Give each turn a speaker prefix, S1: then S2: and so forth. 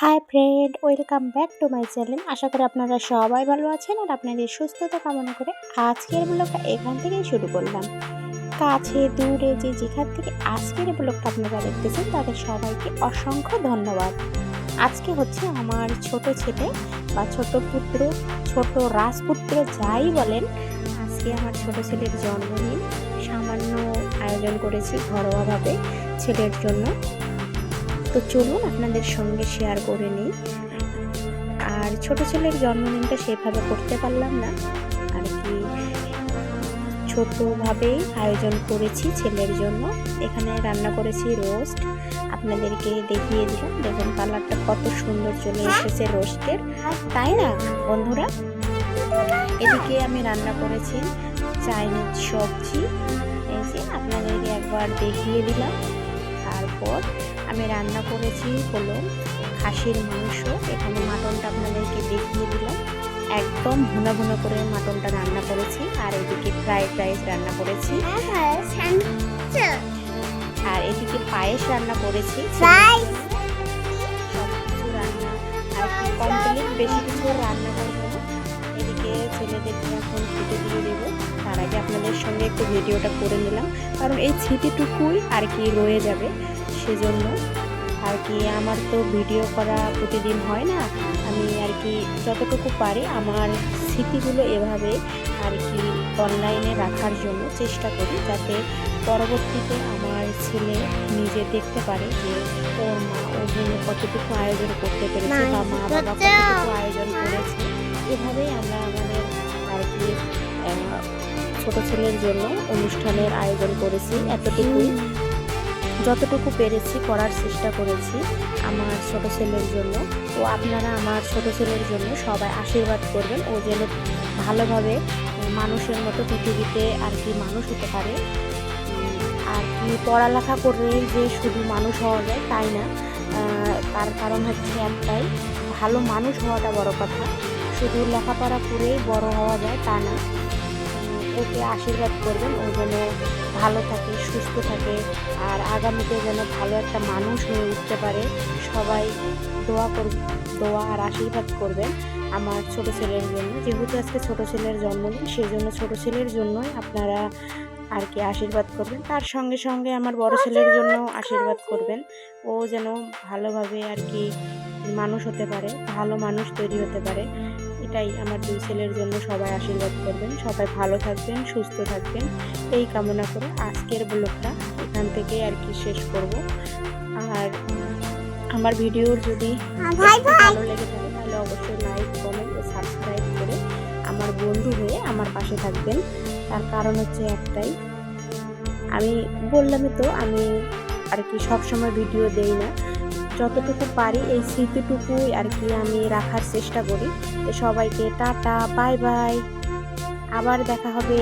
S1: Hi friend welcome back to my channel আশা করি আপনারা সবাই ভালো আছেন আর আপনাদের সুস্থতা কামনা করে আজকের ব্লগটা এখান থেকেই শুরু করলাম। কাছে, দূরে যে যেখান থেকে আজকের ব্লগটা আপনারা দেখতেছেন, তাদের সবাইকে অসংখ্য ধন্যবাদ। আজকে হচ্ছে আমার ছোট ছেলে বা ছোট পুত্র, ছোট রাজপুত্র যাই বলেন, আজকে আমার ছোট ছেলের জন্মদিন। সামান্য আয়োজন করেছি ঘরোয়াভাবে ছেলের জন্য। তো চলুন আপনাদের সঙ্গে শেয়ার করে নিই। আর ছোট ছেলের জন্মদিনটা সেভাবে করতে পারলাম না। আর কি ছোটোভাবেই আয়োজন করেছি ছেলের জন্য। এখানে রান্না করেছি রোস্ট আপনাদেরকে দেখিয়ে দিলাম। দেখুন কালারটা কত সুন্দর চলে এসেছে রোস্টের তাই না, বন্ধুরা? এদিকে আমি রান্না করেছি চাইনিজ সবজি। এই যে আপনাদেরকে একবার দেখিয়ে দিলাম। তারপর আমি রান্না করেছি হলো খাসির মাংস। এখানে মাটনটা আপনাদেরকে দেখিয়ে দিলাম। একদম ভুনা ভুনা করে মাটনটা রান্না করেছি আর এদিকে ফ্রাইড রাইস রান্না করেছি। আর এদিকে পায়েস রান্না করেছি। সব কিছু রান্না আর কমপ্লিট বেশি কিছু রান্না করব এদিকে ছেলেদেরকে এখন খেতে দিয়ে দেবো। তার আগে আপনাদের সঙ্গে একটু ভিডিওটা করে নিলাম। কারণ এই স্মৃতিটুকুই আর কি রয়ে যাবে। সেজন্য। আর কি আমার তো ভিডিও করা প্রতিদিন হয় না। আমি আর কি যতটুকু পারি আমার স্মৃতিগুলো এভাবে আর কি অনলাইনে রাখার জন্য চেষ্টা করি যাতে পরবর্তীতে আমার ছেলে নিজে দেখতে পারে যে ওর মা ওর জন্য কতটুকু আয়োজন করতে পেরেছে বা মা বাবা কতটুকু আয়োজন করেছে। এভাবেই আমরা আমাদের আর কি ছোটো ছেলের জন্য অনুষ্ঠানের আয়োজন করেছি। এতটুকুই। যতটুকু পেরেছি করার চেষ্টা করেছি আমার ছোট ছেলের জন্য। তো আপনারা আমার ছোট ছেলের জন্য সবাই আশীর্বাদ করবেন। ও যেন ভালোভাবে মানুষের মতো পৃথিবীতে আর কি মানুষ হতে পারে। আর কি পড়ালেখা করে যে শুধু মানুষ হওয়া যায় তাই না? তার কারণ হচ্ছে একটাই, ভালো মানুষ হওয়াটা বড় কথা। শুধু লেখাপড়া করেই বড় হওয়া যায় তা না। ওকে আশীর্বাদ করবেন। ও যেন ভালো থাকে, সুস্থ থাকে আর আগামীতে যেন ভালো একটা মানুষ হয়ে উঠতে পারে। সবাই দোয়া কর দোয়া আর আশীর্বাদ করবেন আমার ছোট ছেলের জন্য। যেহেতু আজকে ছোট ছেলের জন্মদিন সেই জন্য ছোট ছেলের জন্যই আপনারা আর কি আশীর্বাদ করবেন। তার সঙ্গে সঙ্গে আমার বড় ছেলের জন্য আশীর্বাদ করবেন। ও যেন ভালোভাবে আর কি মানুষ হতে পারে, ভালো মানুষ তৈরি হতে পারে। এটাই আমার দুই ছেলের জন্য সবাই আশীর্বাদ করবেন। সবাই ভালো থাকবেন সুস্থ থাকবেন। এই কামনা করে আজকের ব্লগটা এখান থেকেই আর কি শেষ করব। আর আমার ভিডিওর যদি ভালো লেগে থাকে তাহলে অবশ্যই লাইক কমেন্ট ও সাবস্ক্রাইব করে আমার বন্ধু হয়ে আমার পাশে থাকবেন। তার কারণ হচ্ছে একটাই আমি বললামই তো আমি আর কি সবসময় ভিডিও দেই না। যতটুকু পারি এই স্মৃতিটুকুই আর কি আমি রাখার চেষ্টা করি। তো সবাইকে টাটা, বাই বাই। আবার দেখা হবে।